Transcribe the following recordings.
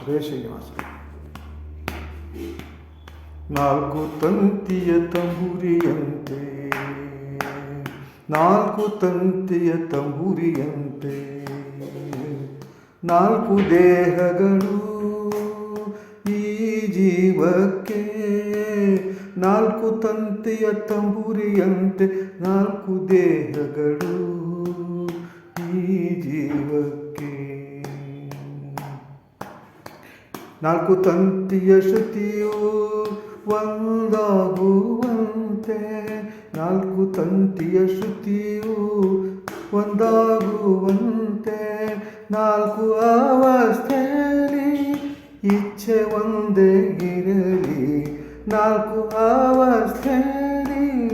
ಶ್ರೀನಿವಾಸ ನಾಲ್ಕು ತಂತಿಯ ತಂಬುರಿಯಂತೆ, ನಾಲ್ಕು ತಂತಿಯ ತಂಬುರಿಯಂತೆ, ನಾಲ್ಕು ದೇಹಗಳು ಈ ಜೀವಕ್ಕೆ, ನಾಲ್ಕು ತಂತಿಯ ತಂಬುರಿಯಂತೆ, ನಾಲ್ಕು ದೇಹಗಳು ಈ ಜೀವಕ್ಕೆ. ನಾಲ್ಕು ತಂತಿಯ ಶ್ರುತಿಯು ಒಂದಾಗುವಂತೆ. ನಾಲ್ಕು ತಂತಿಯ ಶ್ರುತಿಯು ಒಂದಾಗುವಂತೆ. ನಾಲ್ಕು ಅವಸ್ಥೆಯಲ್ಲಿ ಇಚ್ಛೆ ಒಂದೇ ಇರಲಿ. ನಾಲ್ಕು ಅವಸ್ಥೆಯಲ್ಲಿ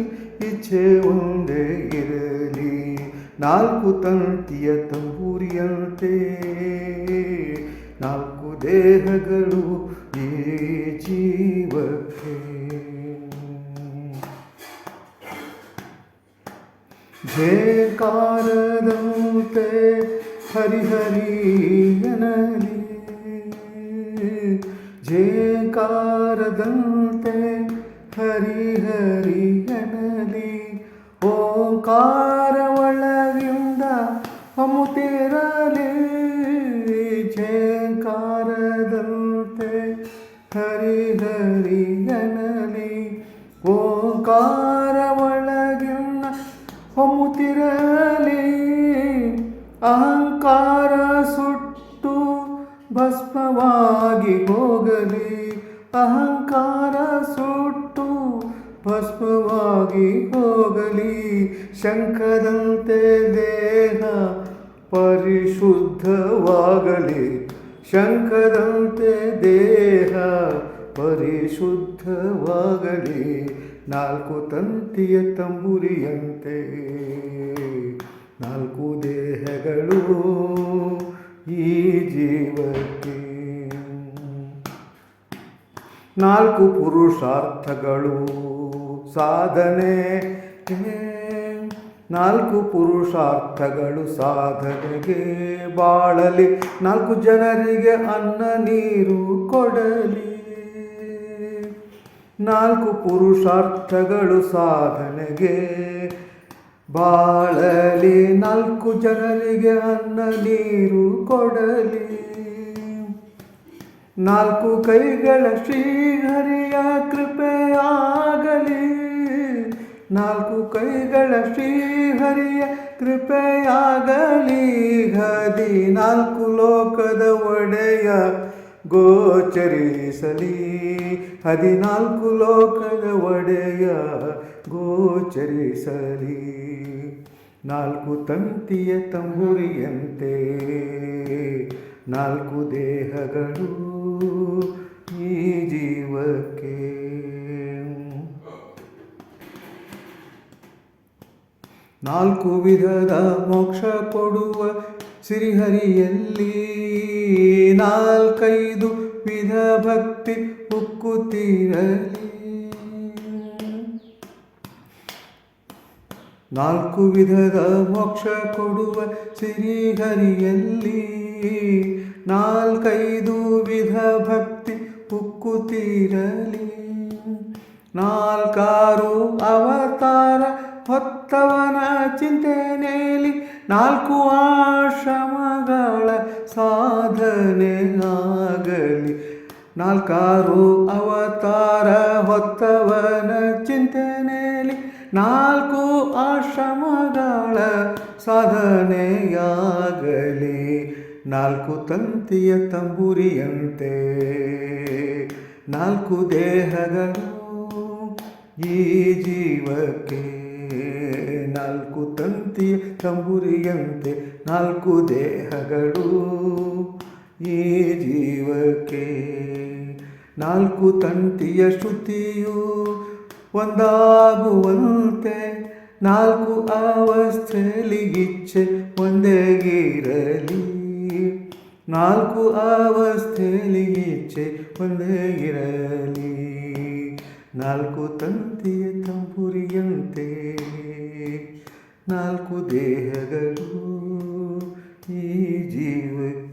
ಇಚ್ಛೆ ಒಂದೇ ಇರಲಿ. ನಾಲ್ಕು ತಂತಿಯ ತಂಬೂರಿಯಂತೆ. ನಾಲ್ಕು ದೇಹಗಳು ಈ ಜೀವಕ್ಕೆ. ಜೇಕಾರದಂತೆ ಹರಿಹರಿಯನಲಿ ಜೇಕಾರದಂತೆ ಹರಿಹರಿಯನಲಿ ಓಂಕಾರ ಹರಿಹರಿಯನಲಿ ಓಂಕಾರ ಒಳಗಿನ್ನ ಹೊಮ್ಮುತ್ತಿರಲಿ ಅಹಂಕಾರ ಸುಟ್ಟು ಭಸ್ಮವಾಗಿ ಹೋಗಲಿ, ಅಹಂಕಾರ ಸುಟ್ಟು ಭಸ್ಮವಾಗಿ ಹೋಗಲಿ, ಶಂಖದಂತೆ ದೇಹ ಪರಿಶುದ್ಧವಾಗಲಿ ಶಂಕರಂತೆ ದೇಹ ಪರಿಶುದ್ಧವಾಗಲಿ. ನಾಲ್ಕು ತಂತಿಯ ತಂಬುರಿಯಂತೆ, ನಾಲ್ಕು ದೇಹಗಳು ಈ ಜೀವಕ್ಕೆ. ನಾಲ್ಕು ಪುರುಷಾರ್ಥಗಳು, ಸಾಧನೆ ನಾಲ್ಕು ಪುರುಷಾರ್ಥಗಳು ಸಾಧನೆಗೆ ಬಾಳಲಿ. ನಾಲ್ಕು ಜನರಿಗೆ ಅನ್ನ ನೀರು ಕೊಡಲಿ. ನಾಲ್ಕು ಪುರುಷಾರ್ಥಗಳು ಸಾಧನೆಗೆ. ಬಾಳಲಿ ನಾಲ್ಕು ಜನರಿಗೆ ಅನ್ನ ನೀರು ಕೊಡಲಿ. ನಾಲ್ಕು ಕೈಗಳ ಶ್ರೀಹರಿಯ ಕೃಪೆ ಆಗಲಿ. ನಾಲ್ಕು ಕೈಗಳ ಶ್ರೀಹರಿಯ ಕೃಪೆಯಾಗಲಿ ಹದಿ ನಾಲ್ಕು ಲೋಕದ ಒಡೆಯ ಗೋಚರಿಸಲಿ. ಹದಿನಾಲ್ಕು ಲೋಕದ ಒಡೆಯ ಗೋಚರಿಸಲಿ. ನಾಲ್ಕು ತಂತಿಯ ತಂಬುರಿಯಂತೆ, ನಾಲ್ಕು ದೇಹಗಳು ಈ ಜೀವಕ್ಕೆ. ನಾಲ್ಕು ವಿಧದ ಮೋಕ್ಷ ಕೊಡುವ ಸಿರಿಹರಿಯಲ್ಲಿ ನಾಲ್ಕೈದು ವಿಧ ಭಕ್ತಿ ಉಕ್ಕುತ್ತಿರಲಿ ನಾಲ್ಕು ವಿಧದ ಮೋಕ್ಷ ಕೊಡುವ ಸಿರಿಹರಿಯಲ್ಲಿ ನಾಲ್ಕೈದು ವಿಧ ಭಕ್ತಿ ಉಕ್ಕುತ್ತಿರಲಿ ನಾಲ್ಕಾರು ಅವತಾರ ಹೊತ್ತವನ ಚಿಂತನೆಯಲ್ಲಿ ನಾಲ್ಕು ಆಶ್ರಮಗಳ ಆಗಲಿ. ನಾಲ್ಕಾರು ಅವತಾರ ಹೊತ್ತವನ ಚಿಂತನೆಯಲ್ಲಿ ನಾಲ್ಕು ಆಶ್ರಮಗಳ ಸಾಧನೆಯಾಗಲಿ ನಾಲ್ಕು ತಂತಿಯ ತಂಬುರಿಯಂತೆ, ನಾಲ್ಕು ದೇಹಗಳು ಈ ಜೀವಕ್ಕೆ ನಾಲ್ಕು ತಂತಿಯ ತಂಬುರಿಯಂತೆ ನಾಲ್ಕು ದೇಹಗಳು ಈ ಜೀವಕ್ಕೆ. ನಾಲ್ಕು ತಂತಿಯ ಶ್ರುತಿಯು ಒಂದಾಗುವಂತೆ, ನಾಲ್ಕು ಅವಸ್ಥೆಯಲ್ಲಿ ಇಚ್ಛೆ ಒಂದೇ ನಾಲ್ಕು ಅವಸ್ಥೆಯಲ್ಲಿ ಇಚ್ಛೆ ಒಂದೇಗಿರಲಿ ನಾಲ್ಕು ತಂತಿಯ ತಂಪುರಿಯಂತೆ ನಾಲ್ಕು ದೇಹಗಳು ಈ ಜೀವಕ್ಕೆ